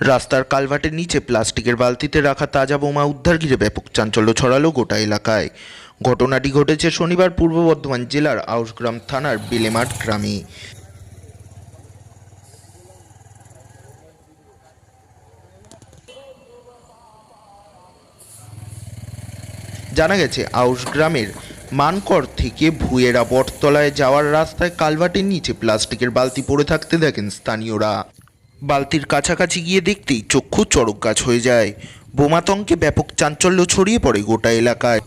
রাস্তার কালভার্টের নিচে প্লাস্টিকের বালতিতে রাখা তাজা বোমা উদ্ধার ঘিরে ব্যাপক চাঞ্চল্য ছড়ালো গোটা এলাকায়। ঘটনাটি ঘটেছে শনিবার পূর্ব বর্ধমান জেলার আউসগ্রাম থানার বেলেমাঠ গ্রামে। জানা গেছে আউস গ্রামের মানকর থেকে ভুয়েরা বটতলায় যাওয়ার রাস্তায় কালভার্টের নিচে প্লাস্টিকের বালতি পড়ে থাকতে দেখেন স্থানীয়রা। বালতির কাছাকাছি গিয়ে দেখতেই চক্ষু চড়ক গাছ হয়ে যায়। বোমাতঙ্কে ব্যাপক চাঞ্চল্য ছড়িয়ে পড়ে গোটা এলাকায়।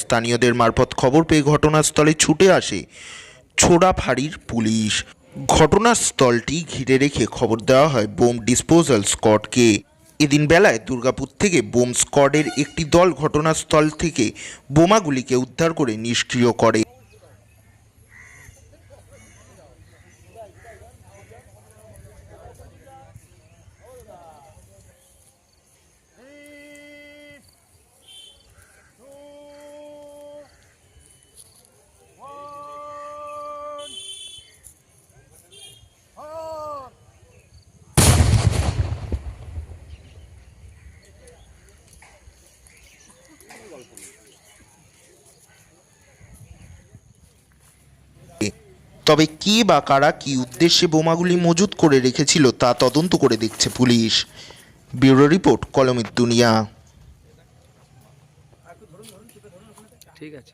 স্থানীয়দের মারফত খবর পেয়ে ঘটনাস্থলে ছুটে আসে ছোড়া ফাঁড়ির পুলিশ। ঘটনাস্থলটি ঘিরে রেখে খবর দেওয়া হয় বোম ডিসপোজাল স্কটকে। এদিন বেলায় দুর্গাপুর থেকে বোম স্কোয়াডের একটি দল ঘটনাস্থল থেকে বোমাগুলিকে উদ্ধার করে নিষ্ক্রিয় করে। তবে কে বা কারা কি উদ্দেশ্যে বোমাগুলি মজুত করে রেখেছিল তা তদন্ত করে দেখছে পুলিশ। ব্যুরো রিপোর্ট, কলমের দুনিয়া। ঠিক আছে।